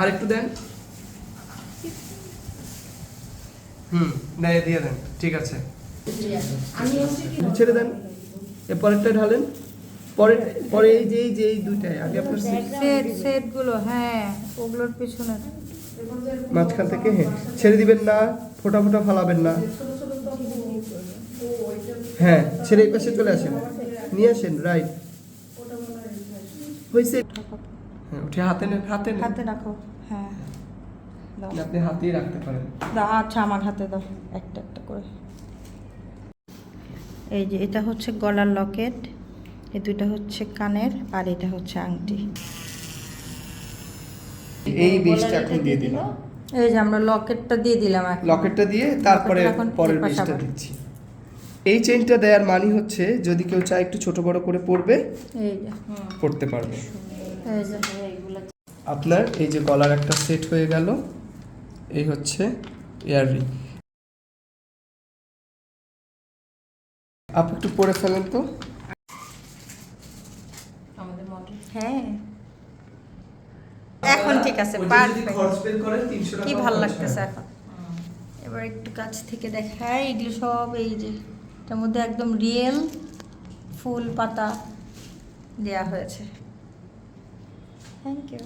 আরেকটু দেন। হুম নেয় দিয়ে দেন। ঠিক আছে। ছেড়ে দেন। এ পরেরটা ঢালেন। পরে পরে এই যে এই যে এই দুইটাই আগে আপনার সেট সেটগুলো হ্যাঁ ওগুলোর পিছনে। মাঝখান থেকে হ্যাঁ ছেড়ে দিবেন না ফোটা ফোটা ফালাবেন না। হ্যাঁ ছেড়ে এই পাশে চলে আসেন। নিয়ে আসেন রাইট। হয়েছে হ্যাঁ উঠে হাতে নেন হাতে নেন হাতে রাখো হ্যাঁ। দাও। আপনি হাতেই রাখতে পারেন। দাও আচ্ছা আমার হাতে দাও। একটা একটা করে। এই যে এটা হচ্ছে গলার লকেট এই দুইটা হচ্ছে কানের আর এটা হচ্ছে আংটি। এই বিষটা এখন দিয়ে দিলাম। এই যে আমরা লকেটটা দিয়ে দিলাম এখন। লকেটটা দিয়ে তারপরে এখন পরের এপাশ দিচ্ছি। এই চেইনটা দেওয়ার মানে হচ্ছে যদি কেউ চায় একটু ছোট বড় করে পড়বে এই পড়তে পারবে। এই যে আপনার এই যে গলার একটা সেট হয়ে গেল এই হচ্ছে ইয়াররিং আপনি একটু পরে ফেলেন তো। হ্যাঁ। এখন ঠিক আছে কি ভালো লাগতেছে এখন। এবার একটু কাছ থেকে দেখাই এগুলো সব এই যে এটার মধ্যে একদম রিয়েল ফুল পাতা দেয়া হয়েছে। thank you.